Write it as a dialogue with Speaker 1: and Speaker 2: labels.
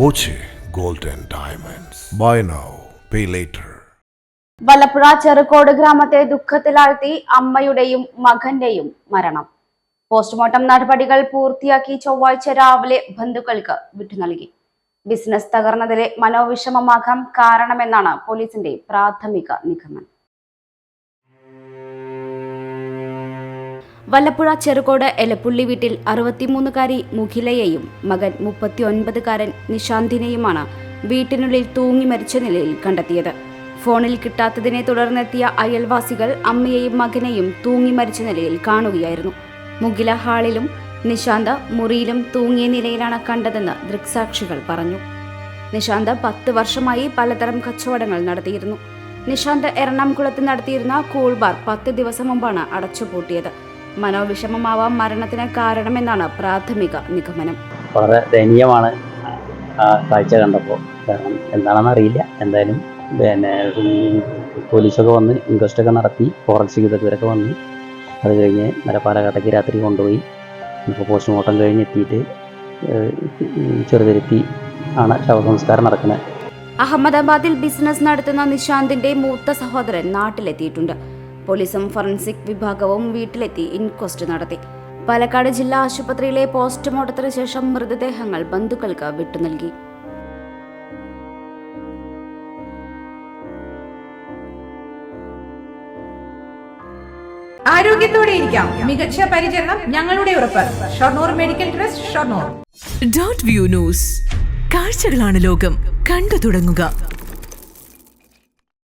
Speaker 1: Boche gold and Diamonds. Buy now, pay later.
Speaker 2: Valappuzha Cherukode ഗ്രാമത്തെ ദുഃഖത്തിലാഴ്ത്തി അമ്മയുടെയും മകന്റെയും മരണം പോസ്റ്റ്മോർട്ടം നടപടികൾ പൂർത്തിയാക്കി ചൊവ്വാഴ്ച രാവിലെ ബന്ധുക്കൾക്ക് വിട്ടു നൽകി ബിസിനസ് തകർന്നതിലെ മനോവിഷമമാകാം കാരണമെന്നാണ് പോലീസിന്റെ പ്രാഥമിക നിഗമനം വല്ലപ്പുഴ ചെറുകോട് എലപ്പുള്ളി വീട്ടിൽ അറുപത്തിമൂന്നുകാരി മുഖിലയെയും മകൻ മുപ്പത്തിയൊൻപതുകാരൻ നിശാന്തിനെയുമാണ് വീട്ടിനുള്ളിൽ തൂങ്ങി മരിച്ച നിലയിൽ കണ്ടെത്തിയത്. ഫോണിൽ കിട്ടാത്തതിനെ തുടർന്നെത്തിയ അയൽവാസികൾ അമ്മയെയും മകനെയും തൂങ്ങി മരിച്ച നിലയിൽ കാണുകയായിരുന്നു. മുഖില ഹാളിലും നിശാന്ത മുറിയിലും തൂങ്ങിയ നിലയിലാണ് കണ്ടതെന്ന് ദൃക്സാക്ഷികൾ പറഞ്ഞു. നിശാന്ത പത്ത് വർഷമായി പലതരം കച്ചവടങ്ങൾ നടത്തിയിരുന്നു. നിശാന്ത് എറണാകുളത്ത് നടത്തിയിരുന്ന കൂൾ ബാർ പത്ത് ദിവസം മുമ്പാണ് അടച്ചുപൂട്ടിയത്. മനോവിഷമമാവാം മരണത്തിന് കാരണമെന്നാണ് പ്രാഥമിക നിഗമനം.
Speaker 3: വളരെ ദയനീയമാണ് കാഴ്ച കണ്ടപ്പോൾ. കാരണം എന്താണെന്ന് അറിയില്ല എന്തായാലും പിന്നെ പോലീസൊക്കെ വന്ന് ഇൻക്വസ്റ്റ് ഒക്കെ നടത്തി ഫോറൻസിക് വിദഗ്ധരൊക്കെ വന്ന് അത് കഴിഞ്ഞ് മലപ്പാലക്കാട്ടേക്ക് രാത്രി കൊണ്ടുപോയി. ഇപ്പോൾ പോസ്റ്റ്മോർട്ടം കഴിഞ്ഞ് എത്തിയിട്ട് ചെറുതിരുത്തി ആണ് ശവസംസ്കാരം നടക്കുന്നത്
Speaker 2: അഹമ്മദാബാദിൽ ബിസിനസ് നടത്തുന്ന നിശാന്തിന്റെ മൂത്ത സഹോദരൻ നാട്ടിലെത്തിയിട്ടുണ്ട്. പോലീസും ഫോറൻസിക് വിഭാഗവും വീട്ടിലെത്തി ഇൻക്വസ്റ്റ് നടത്തി. പാലക്കാട് ജില്ലാ ആശുപത്രിയിലെ പോസ്റ്റ്മോർട്ടത്തിന് ശേഷം മൃതദേഹങ്ങൾ ബന്ധുക്കൾക്ക് വിട്ടു നൽകി.
Speaker 4: ആരോഗ്യത്തോടെ ഇരിക്കാം. മികച്ച പരിചരണം ഞങ്ങളുടെ ഉറപ്പ്. Shoranur medical trust Shoranur.
Speaker 5: Dot view news കാഴ്ചകളാണ് ലോകം. കണ്ടു തുടങ്ങുക.